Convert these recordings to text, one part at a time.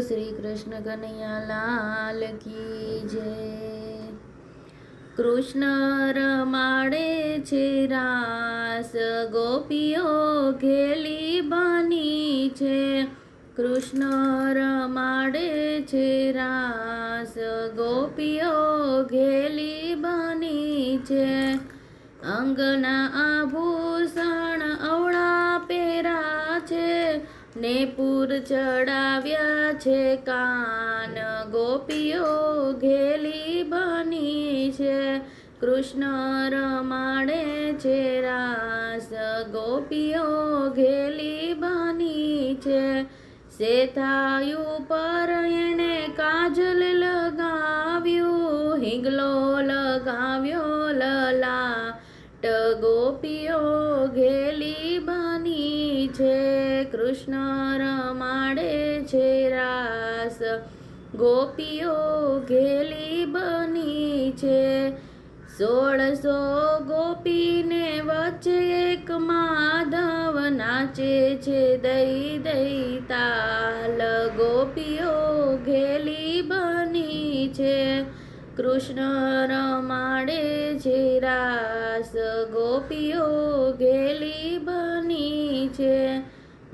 શ્રી કૃષ્ણ કનૈયા લાલ કી જય. કૃષ્ણ રમાડે છે રાસ, ગોપીઓ ઘેલી બની છે. કૃષ્ણ રમાડે છે રાસ, ગોપીઓ ઘેલી બની છે. અંગના આભૂષણ ને પૂર ચડાવ્યા છે કાન. ગોપીઓ ઘેલી બની છે. કૃષ્ણ રમાડે છે રાસ. ગોપીઓ ઘેલી બની છે. શેથાયુ પર એણે કાજલ લગાવ્યું. હિંગલો લગાવ્યો લલાટ. ગોપીઓ ઘેલી બની છે. કૃષ્ણ રમાડે છે રાસ. ગોપીઓ ઘેલી બની છે. સોળસો ગોપીને વચ્ચે એક માધવ નાચે છે દઈ દઈ તાલ. ગોપીઓ ઘેલી બની છે. કૃષ્ણ રમાડે છે રાસ. ગોપીઓ ઘેલી બની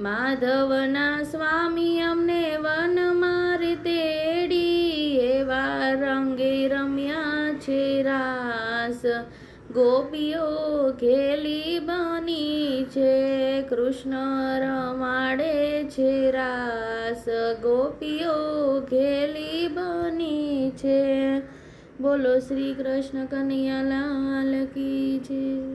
માધવના સ્વામી અમને વન મારી તેડી, એવા રંગે રમ્યા છે રાસ. ગોપીઓ ખેલી બની છે, કૃષ્ણ રમાડે છે રાસ. ગોપીઓ ખેલી બની છે. બોલો શ્રી કૃષ્ણ કનૈયા લાલ કી છે